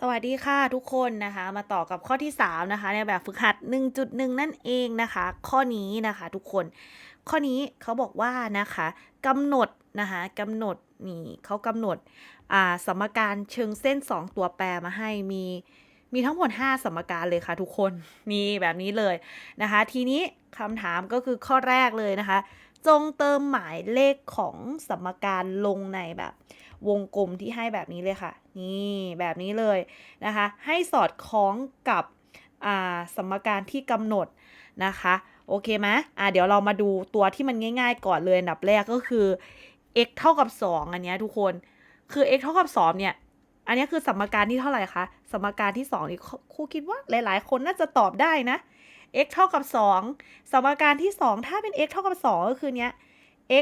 สวัสดีค่ะทุกคนนะคะ มาต่อกับข้อที่ 3 นะคะ ในแบบฝึกหัด 1.1 นั่นเองนะคะ ข้อนี้นะคะทุกคน ข้อนี้เขาบอกว่านะคะกำหนดนะคะกำหนดนี่เขากำหนดอ่าสมการเชิงเส้น 2 ตัวแปรมาให้มีมีทั้งหมด 5 สมการเลยค่ะทุกคนนี่แบบนี้เลยนะคะ ทีนี้คำถามก็คือข้อแรกเลยนะคะ จงเติมหมายเลขของสมการลงในแบบ วงกลมที่ให้แบบนี้เลยค่ะ นี่แบบนี้เลยนะคะ ให้สอดคล้องกับสมการที่กำหนดนะคะ โอเคไหมอ่าเดี๋ยวเรามาดูตัวที่มันง่าย ๆ ก่อนเลยอันดับแรกก็คือ x เท่ากับ 2 อันนี้ทุกคน คือ x เท่ากับ 2 เนี่ย อันนี้คือสมการที่เท่าไหร่คะ สมการที่2นี่ครูคิดว่าหลาย ๆ คนน่าจะตอบได้นะ x เท่ากับ 2 สมการที่ 2 ถ้าเป็น x เท่ากับ 2 ก็คือเนี้ย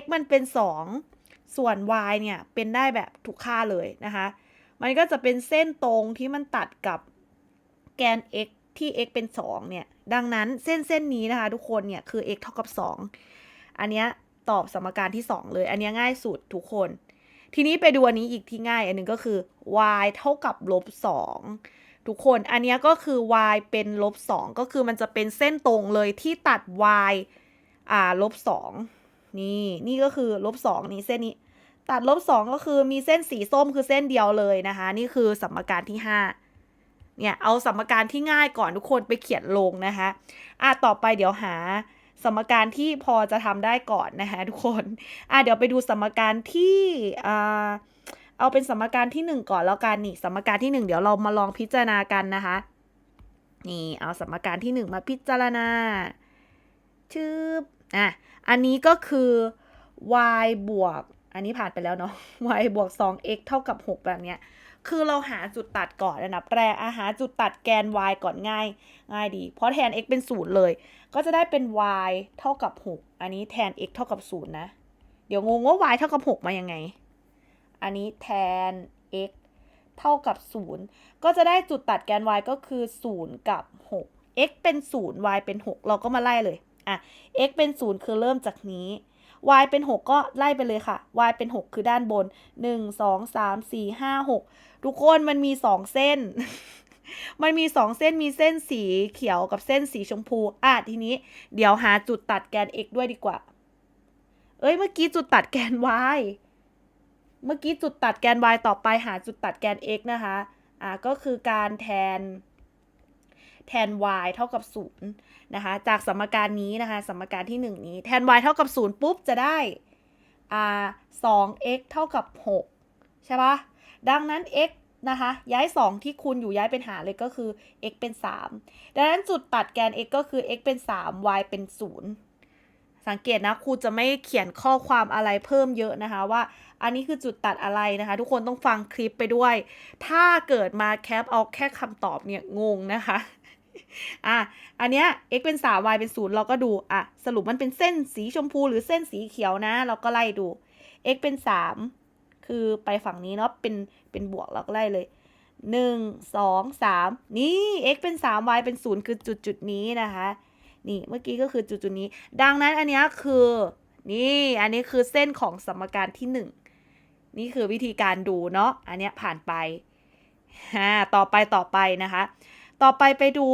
x มันเป็น 2 ส่วน y เนี่ยเป็นได้แบบทุกค่าเลยนะคะ มันก็จะเป็นเส้นตรงที่มันตัดกับแกน x ที่ x เป็น 2 เนี่ย ดังนั้นเส้นเส้นนี้นะคะ ทุกคนเนี่ยคือ x เท่ากับ 2 อันเนี้ยตอบสมการที่ 2 เลย อันนี้ง่ายสุดทุกคน ทีนี้ไปดูอันนี้อีกที่ง่าย อันหนึ่งก็คือ y เท่ากับลบ2ทุกคน อันนี้ก็คือ y เป็นลบ2ก็คือมันจะเป็นเส้นตรงเลยที่ตัด y อ่าลบ2 นี่นี่ก็คือลบ2นี่เส้นนี้ ตัดลบ2ก็คือมีเส้นสีส้มคือเส้นเดียวเลยนะคะ นี่คือสมการที่5เนี่ยเอาสมการที่ง่ายก่อนทุกคนไปเขียนลงนะคะอะต่อไปเดี๋ยวหาสมการที่พอจะทำได้ก่อนนะคะทุกคนอะเดี๋ยวไปดูสมการที่อ่าเอาเป็นสมการที่ 1 ก่อนแล้วกันนี่สมการที่ 1 เดี๋ยวเรามาลองพิจารณากันนะคะนี่เอาสมการที่ 1 มาพิจารณาชืบ อะ อันนี้ก็คือ y บวก อันนี้ผ่านไปแล้วเนาะ y บวก 2x เท่ากับ 6 แบบเนี้ย คือเราหาจุดตัดก่อนอันดับแรกอาหาจุดตัดแกน y ก่อนง่าย ง่ายดี เพราะแทน x เป็น 0 เลย ก็จะได้เป็น y เท่ากับ 6 อันนี้แทน x เท่ากับ 0 นะ เดี๋ยวงงว่า y เท่ากับ 6 มายังไง อันนี้แทน x เท่ากับ 0 ก็จะได้จุดตัดแกน y ก็คือ 0 กับ 6 x เป็น 0 y เป็น 6 เราก็มาไล่เลย อะ x เป็น 0 คือเริ่มจากนี้ y เป็น 6 ก็ไล่ไปเลยค่ะ y เป็น 6 คือด้านบน 1 2 3 4 5 6 ทุกคนมันมี 2 เส้น มันมี 2 เส้นมีเส้นสีเขียวกับเส้นสีชมพู อะทีนี้ เดี๋ยวหาจุดตัดแกน x ด้วยดีกว่า เอ้ยเมื่อกี้จุดตัดแกน y เมื่อกี้จุดตัดแกน y ต่อไปหาจุดตัดแกน x นะคะ อะก็คือการแทน แทน y เท่ากับ0นะคะ จากสมการนี้นะคะ สมการที่ 1 นี้ แทน y เท่ากับ0ปุ๊บจะได้อ่า 2x เท่ากับ 6 ใช่ปะดังนั้น x นะคะ ย้าย 2 ที่คูณอยู่ย้ายเป็นหารเลยก็คือ x เป็น 3 ดังนั้นจุดตัดแกน x ก็คือ x เป็น 3 y เป็น 0 สังเกตนะครูจะไม่เขียนข้อความอะไรเพิ่มเยอะนะคะว่า อันนี้คือจุดตัดอะไรนะคะ ทุกคนต้องฟังคลิปไปด้วย ถ้าเกิดมาแคปเอาแค่คำตอบเนี่ยงงนะคะ อะอันเนี้ย x เป็น3 y เป็น0เราก็ดูอะสรุปมันเป็นเส้นสีชมพูหรือเส้นสีเขียวนะ เราก็ไล่ดู x เป็น 3 คือไปฝั่งนี้เนาะเป็นเป็นบวกเราก็ไล่เลย1 2 3นี่ x เป็น3 y เป็น0คือจุดจุดนี้นะคะ นี่เมื่อกี้ก็คือจุดจุดนี้ ดังนั้นอันเนี้ยคือ นี่อันนี้คือเส้นของสมการที่1นี่คือวิธีการดูเนาะอันเนี้ยผ่านไปฮ่าต่อไปต่อไปนะคะ ต่อไปไปดู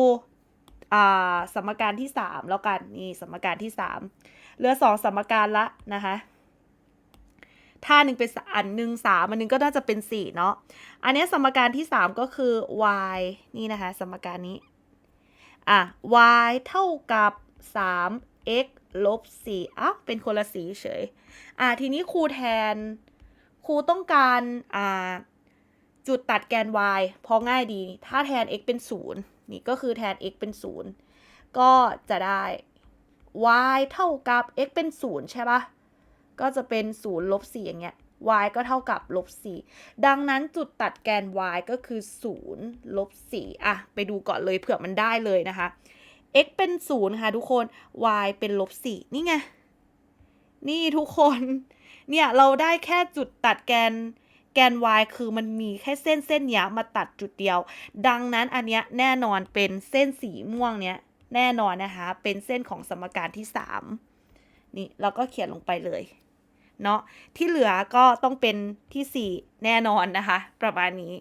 สมการที่ 3 แล้วกัน นี่สมการที่ 3 เหลือ 2 สมการละนะคะถ้าหนึ่งเป็นอันหนึ่งสามอันหนึงก็น่าจะเป็น4เนาะ อันนี้สมการที่3ก็คือ y นี่นะคะ สมการนี้ อะ y เท่ากับ 3x ลบ4อ้าวเป็นคนละสีเฉย อะ ทีนี้ครูแทน ครูต้องการ อ่า จุดตัดแกน y พอง่ายดี ถ้าแทน x เป็น 0 นี่ก็คือแทน x เป็น 0 ก็จะได้ y เท่ากับ x เป็น 0 ใช่ปะก็จะเป็น 0 ลบ 4 อย่างเงี้ย y ก็เท่ากับลบ 4 ดังนั้นจุดตัดแกน y ก็คือ 0 ลบ 4 อะ ไปดูก่อนเลยเผื่อมันได้เลยนะคะ x เป็น 0 ค่ะ ทุกคน y เป็นลบ 4 นี่ไง นี่ทุกคน เนี่ย เราได้แค่จุดตัดแกน แกน y คือมันมีแค่เส้นเส้นเนี้ยมาตัดจุดเดียว ดังนั้นอันเนี้ยแน่นอนเป็นเส้นสีม่วงเนี้ยแน่นอนนะคะ เป็นเส้นของสมการที่ 3 นี่เราก็เขียนลงไปเลยเนาะที่เหลือก็ต้องเป็นที่ 4 แน่นอนนะคะ ประมาณนี้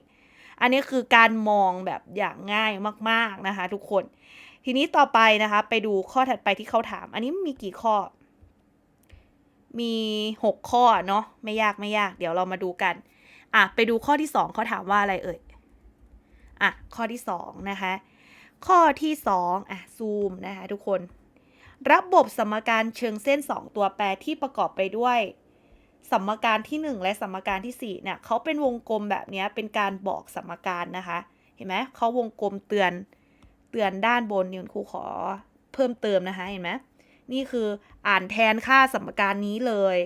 อันนี้คือการมองแบบอย่างง่ายมากๆนะคะ ทุกคน ทีนี้ต่อไปนะคะ ไปดูข้อถัดไปที่เขาถาม อันนี้มีกี่ข้อ มีหกข้อเนาะไม่ยากไม่ยาก เดี๋ยวเรามาดูกัน อะไปดูข้อที่สองเขาถามว่าอะไรเอ่ยอะข้อที่สองนะคะข้อที่สองอะซูมนะคะทุกคน ระบบสมการเชิงเส้น 2 ตัวแปรที่ประกอบไปด้วย สมการที่ 1 และสมการที่4เนี่ยเขาเป็นวงกลมแบบนี้เป็นการบอกสมการนะคะ เห็นไหมเขาวงกลมเตือนเตือนด้านบนนี่คุณครูขอเพิ่มเติมนะคะเห็นไหมนี่คืออ่านแทนค่าสมการนี้เลย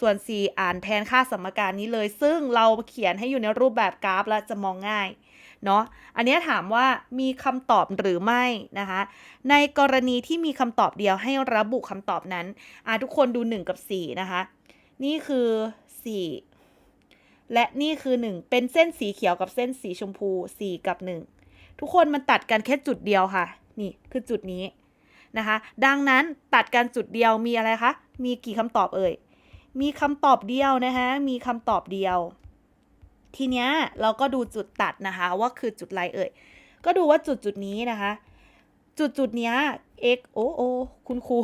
ส่วน4อ่านแทนค่าสมการนี้เลย ซึ่งเราเขียนให้อยู่ในรูปแบบกราฟแล้วจะมองง่ายเนาะอันนี้ถามว่ามีคำตอบหรือไม่นะคะ ในกรณีที่มีคำตอบเดียวให้ระบุคำตอบนั้นอะทุกคนดู 1 กับ 4 นะคะ นี่คือ 4 และนี่คือ 1 เป็นเส้นสีเขียวกับเส้นสีชมพู 4 กับ 1 ทุกคนมันตัดกันแค่จุดเดียวค่ะ นี่คือจุดนี้นะคะ ดังนั้นตัดกันจุดเดียวมีอะไรคะ มีกี่คำตอบเอ่ย มีคำตอบเดียวนะคะ มีคำตอบเดียว ทีเนี้ยเราก็ดูจุดตัดนะคะ ว่าคือจุดอะไรเอ่ย ก็ดูว่าจุดจุดนี้นะคะ จุดจุดเนี้ย x โอ้โอคุณครู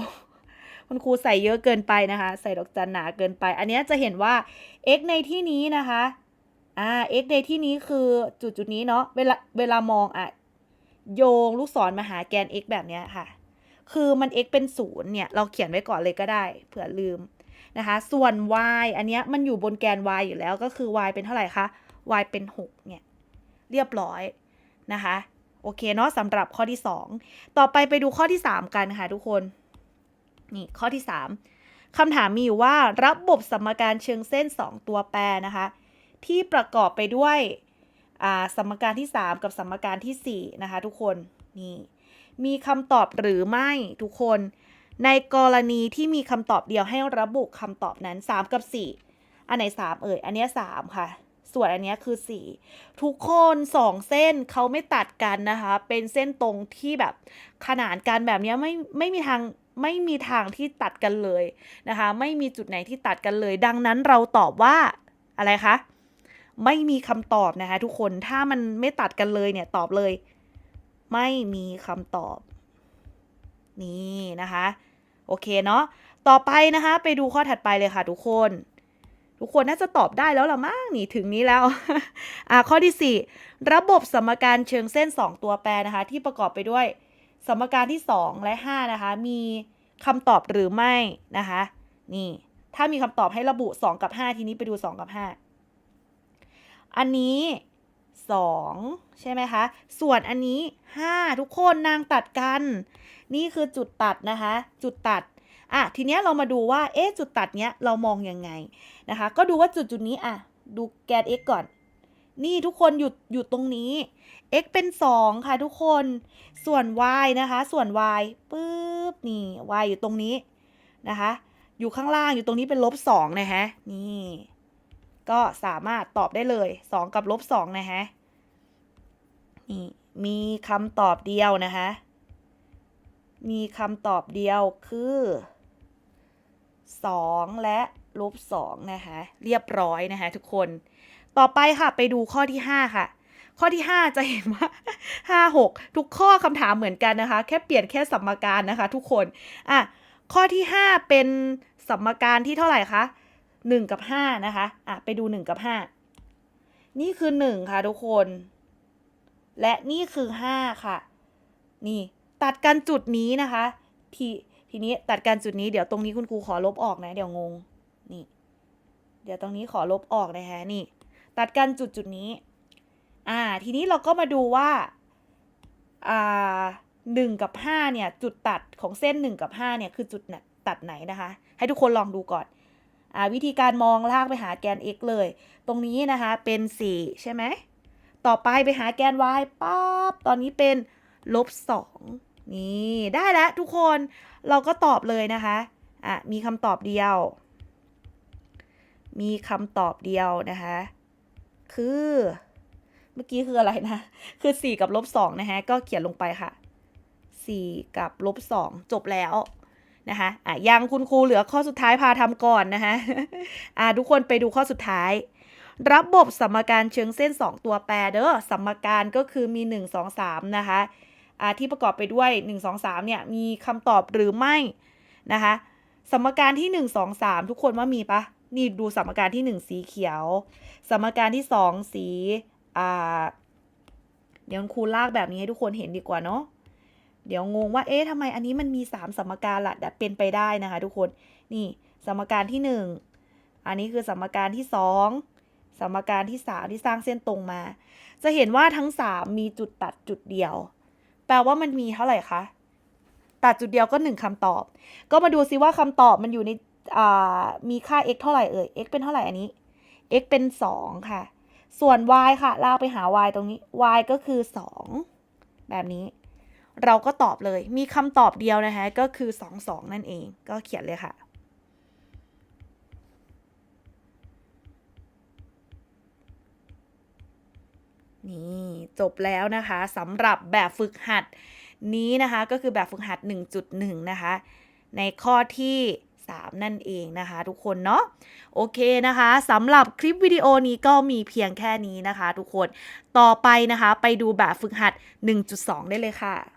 คุณครูใส่เยอะเกินไปนะคะ ใส่ดอกจันหนาเกินไป อันเนี้ยจะเห็นว่า x ในที่นี้นะคะ อ่า x ในที่นี้คือจุดจุดนี้เนาะ เวลาเวลามองอะ โยงลูกศรมาหาแกน x แบบเนี้ยค่ะ คือมัน x เป็นศูนย์เนี่ย เราเขียนไว้ก่อนเลยก็ได้ เผื่อลืม นะคะ ส่วน y อันเนี้ยมันอยู่บนแกน y อยู่แล้วก็คือ y เป็นเท่าไหร่คะ y เป็น 6 เนี่ย เรียบร้อยนะคะ โอเคเนาะสำหรับข้อที่ 2 ต่อไปไปดูข้อที่ 3 กันค่ะทุกคน นี่ข้อที่ 3คำถามมีอยู่ว่าระบบสมการเชิงเส้น 2 ตัวแปรนะคะ ที่ประกอบไปด้วยอ่าสมการที่ 3 กับสมการที่ 4 นะคะ ทุกคน นี่ มีคำตอบหรือไม่ทุกคน ในกรณีที่มีคำตอบเดียวให้ระบุคำตอบนั้น 3 กับ 4 อันไหน 3 เอ่ย อันเนี้ย3ค่ะ ส่วนอันเนี้ยคือ 4 ทุกคน 2 เส้นเขาไม่ตัดกันนะคะ เป็นเส้นตรงที่แบบขนานกันแบบเนี้ยไม่ไม่มีทางไม่มีทางที่ตัดกันเลยนะคะ ไม่มีจุดไหนที่ตัดกันเลย ดังนั้นเราตอบว่าอะไรคะ ไม่มีคำตอบนะคะทุกคน ถ้ามันไม่ตัดกันเลยเนี่ยตอบเลย ไม่มีคำตอบ นี่นะคะ โอเคเนาะต่อไปนะคะ ไปดูข้อถัดไปเลยค่ะทุกคน ทุกคนน่าจะตอบได้แล้วละมั้งนี่ถึงนี้แล้วอ่าข้อที่ 4 ระบบสมการเชิงเส้น 2 ตัวแปรนะคะ ที่ประกอบไปด้วย สมการที่ 2 และ 5 นะคะ มีคำตอบหรือไม่นะคะ นี่ ถ้ามีคำตอบให้ระบุ 2 กับ 5 ทีนี้ไปดู 2 กับ 5 อันนี้ 2 ใช่ไหมคะ ส่วนอันนี้ 5 ทุกคนนางตัดกัน นี่คือจุดตัดนะคะ จุดตัดอะทีเนี้ยเรามาดูว่าเอ๊ะจุดตัดเนี้ยเรามองยังไงนะคะ ก็ดูว่าจุดจุดนี้อะดูแกน x ก่อน นี่ทุกคนหยุดหยุดตรงนี้ x เป็น 2 ค่ะทุกคน ส่วน y นะคะ ส่วน y ปึ๊บนี่ y อยู่ตรงนี้นะคะ อยู่ข้างล่างอยู่ตรงนี้เป็นลบ2นะฮะนี่ ก็สามารถตอบได้เลย 2 กับลบ2นะฮะนี่มีคำตอบเดียวนะคะ มีคำตอบเดียวคือ 2 และลบ2นะคะเรียบร้อยนะคะทุกคน ต่อไปค่ะไปดูข้อที่ 5 ค่ะ ข้อที่ 5 จะเห็นว่า 5 6 ทุกข้อคำถามเหมือนกันนะคะ แค่เปลี่ยนแค่สมการนะคะ ทุกคน อะ ข้อที่ 5 เป็นสมการที่เท่าไหร่คะ 1 กับ 5 นะคะ อะ ไปดู 1 กับ 5 นี่คือ 1 ค่ะทุกคน และนี่คือ 5 ค่ะ นี่ตัดกันจุดนี้นะคะ ทีทีนี้ตัดกันจุดนี้เดี๋ยวตรงนี้คุณครูขอลบออกนะ เดี๋ยวงง นี่ เดี๋ยวตรงนี้ขอลบออกนะคะนี่ ตัดกันจุดจุดนี้ อ่า ทีนี้เราก็มาดูว่า อ่าหนึ่งกับห้าเนี่ย จุดตัดของเส้นหนึ่งกับห้าเนี่ยคือจุดตัดไหนนะคะ ให้ทุกคนลองดูก่อน วิธีการมองลากไปหาแกน x เลย ตรงนี้นะคะเป็นสี่ใช่ไหม ต่อไปไปหาแกน y ปั๊บตอนนี้เป็นลบสองนี่ได้แล้วทุกคนเราก็ตอบเลยนะคะอะมีคำตอบเดียว มีคำตอบเดียวนะคะ คือเมื่อกี้คืออะไรนะ คือ 4 กับลบ2นะคะก็เขียนลงไปค่ะ 4 กับลบ2จบแล้ว นะคะอะยังคุณครูเหลือข้อสุดท้ายพาทำก่อนนะคะอะทุกคนไปดูข้อสุดท้าย ระบบสมการเชิงเส้น 2 ตัวแปรเด้อสมการก็คือมี 1 2 3 นะคะอ่าที่ประกอบไปด้วย 1 2 3 เนี่ย มีคำตอบหรือไม่นะคะ สมการที่ 1 2 3 ทุกคนว่ามีปะนี่ดูสมการที่ 1 สีเขียว สมการที่ 2 สีอ่าเดี๋ยวครูลากแบบนี้ให้ทุกคนเห็นดีกว่าเนาะ เดี๋ยวงงว่าเอ๊ะทำไมอันนี้มันมี 3 สมการละแต่เป็นไปได้นะคะทุกคนนี่สมการที่ 1 อันนี้คือสมการที่ 2 สมการที่ 3 ที่สร้างเส้นตรงมา จะเห็นว่าทั้ง 3 มีจุดตัดจุดเดียว แปลว่ามันมีเท่าไหร่คะตัดจุดเดียวก็ 1คำตอบ ก็มาดูซิว่าคำตอบมันอยู่ในอ่ามีค่า x เท่าไหร่เอ่ย x เป็นเท่าไหร่อันนี้ x เป็น 2 ค่ะ ส่วน y ค่ะลากไปหา y ตรงนี้ y ก็คือ 2 แบบนี้ เราก็ตอบเลย มีคำตอบเดียวนะคะ ก็คือ 2 2 นั่นเอง ก็เขียนเลยค่ะ นี่จบแล้วนะคะสำหรับแบบฝึกหัดนี้นะคะ ก็คือแบบฝึกหัด 1.1 นะคะ ในข้อที่ 3 นั่นเองนะคะ ทุกคนเนาะโอเคนะคะสำหรับคลิปวิดีโอนี้ก็มีเพียงแค่นี้นะคะ ทุกคนต่อไปนะคะ ไปดูแบบฝึกหัด 1.2 ได้เลยค่ะ